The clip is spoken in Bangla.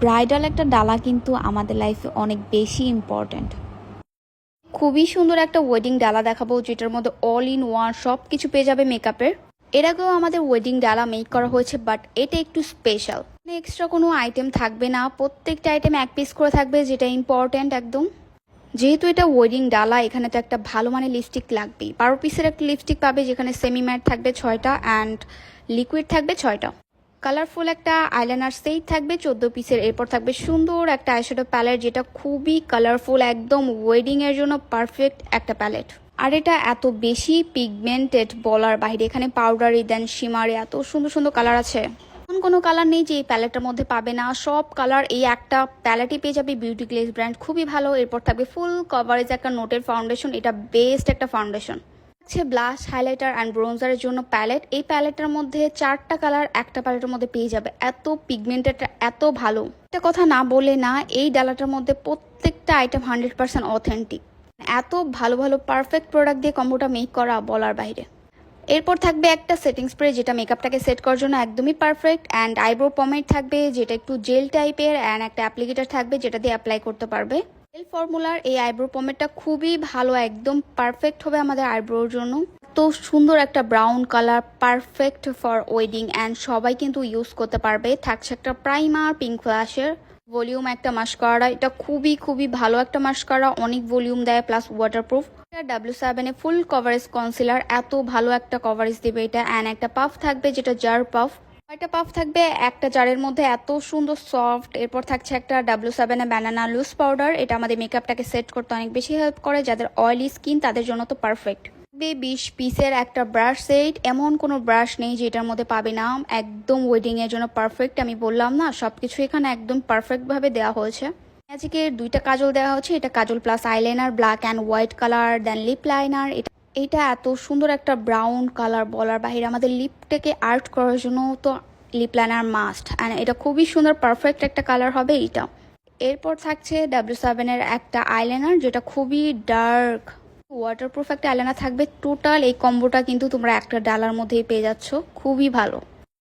ব্রাইডাল একটা ডালা কিন্তু আমাদের লাইফে অনেক বেশি ইম্পর্ট্যান্ট খুবই সুন্দর একটা ওয়েডিং ডালা দেখাবো, যেটার মধ্যে অল ইন ওয়ান সব কিছু পেয়ে যাবে মেকআপের এর আগেও আমাদের ওয়েডিং ডালা মেক করা হয়েছে বাট এটা একটু স্পেশাল এক্সট্রা কোনো আইটেম থাকবে না, প্রত্যেকটা আইটেম এক পিস করে থাকবে, যেটা ইম্পর্ট্যান্ট একদম। যেহেতু এটা ওয়েডিং ডালা, এখানে তো একটা ভালো মানের লিপস্টিক লাগবেই। বারো পিসের একটা লিপস্টিক পাবে, যেখানে সেমি ম্যাট থাকবে ছয়টা অ্যান্ড লিকুইড থাকবে ছয়টা। কালারফুল একটা আইলাইনার সেট থাকবে, চোদ্দ পিসের। এরপর থাকবে সুন্দর একটা আইশ্যাডো প্যালেট যেটা খুবই কালারফুল একদম ওয়েডিং এর জন্য পারফেক্ট একটা প্যালেট আর এটা এত বেশি পিগমেন্টেড বলার বাইরে, এখানে পাউডারি দেন শিমারে এত সুন্দর সুন্দর কালার আছে। এমন কোনো কালার নেই যে এই প্যালেটটার মধ্যে পাবে না। সব কালার এই একটা প্যালেটই পেয়ে যাবে বিউটি গ্লেজ ব্র্যান্ড খুবই ভালো। এরপর থাকবে ফুল কভারেজ একটা নোটের ফাউন্ডেশন এটা বেস্ট একটা ফাউন্ডেশন হচ্ছে ব্লাশ, হাইলাইটার অ্যান্ড ব্রোঞ্জারের জন্য প্যালেট। এই প্যালেটের মধ্যে চারটা কালার একটা প্যালেটের মধ্যে পেয়ে যাবে। এত পিগমেন্টেড এত ভালো। একটা কথা না বলে না, এই ডালাটার মধ্যে প্রত্যেকটা আইটেম হান্ড্রেড পার্সেন্ট অথেন্টিক এত ভালো ভালো পারফেক্ট প্রোডাক্ট দিয়ে কম্বোটা মেক করা বলার বাইরে। এরপর থাকবে একটা সেটিং স্প্রে যেটা মেকআপটাকে সেট করার জন্য একদমই পারফেক্ট অ্যান্ড আইব্রো পমেড থাকবে, যেটা একটু জেল টাইপের অ্যান্ড একটা অ্যাপ্লিকেটার থাকবে, যেটা দিয়ে অ্যাপ্লাই করতে পারবে। জেল ফর্মুলার এই আইব্রো পমেডটা খুবই ভালো, একদম পারফেক্ট হবে আমাদের আইব্রোর জন্য। তো সুন্দর একটা brown colour perfect for wedding and সবাই কিন্তু ইউজ করতে পারবে। থাকছে একটা প্রাইমার পিঙ্ক ফ্ল্যাশের ভলিউম একটা মাস্কারা এটা খুবই খুবই ভালো একটা মাস্কারা অনেক ভলিউম দেয় প্লাস ওয়াটারপ্রুফ এটা ডাব্লিউ সেভেনে ফুল কভারেজ কনসিলার এত ভালো একটা কভারেজ দিবে এটা। অ্যান্ড একটা পাফ থাকবে যেটা জার পাফ একটা পাফ থাকবে, একটা জারের মধ্যে এত সুন্দর সফট এরপর থাকছে একটা ডাব্লিউ সেভেনে ব্যানানা লুজ পাউডার এটা আমাদের মেকআপটাকে সেট করতে অনেক বেশি হেল্প করে, যাদের অয়েলি স্কিন তাদের জন্য তো পারফেক্ট বিশ পিসের একটা ব্রাশ সেট এমন কোনো ব্রাশ নেই যেটার মধ্যে পাবে না, একদম ওয়েডিং এর জন্য পারফেক্ট আমি বললাম না, সবকিছু এখানে একদম পারফেক্ট ভাবে দেওয়া হয়েছে। ম্যাজিকের দুইটা কাজল দেওয়া হচ্ছে, এটা kajal plus eyeliner black and white colour then lip liner এটা এটা এত সুন্দর একটা ব্রাউন কালার বলার বাহিরে আমাদের লিপটাকে আর্ট করার জন্য তো লিপ লাইনার মাস্ট অ্যান্ড এটা খুবই সুন্দর পারফেক্ট একটা কালার হবে এইটা। এরপর থাকছে ডাব্লিউ সেভেনের একটা আইলাইনার যেটা খুবই ডার্ক ওয়াটারপ্রুফ একটা আইলাইনার থাকবে। টোটাল এই কম্বোটা কিন্তু তোমরা একটা ডালার মধ্যেই পেয়ে যাচ্ছ। খুবই ভালো।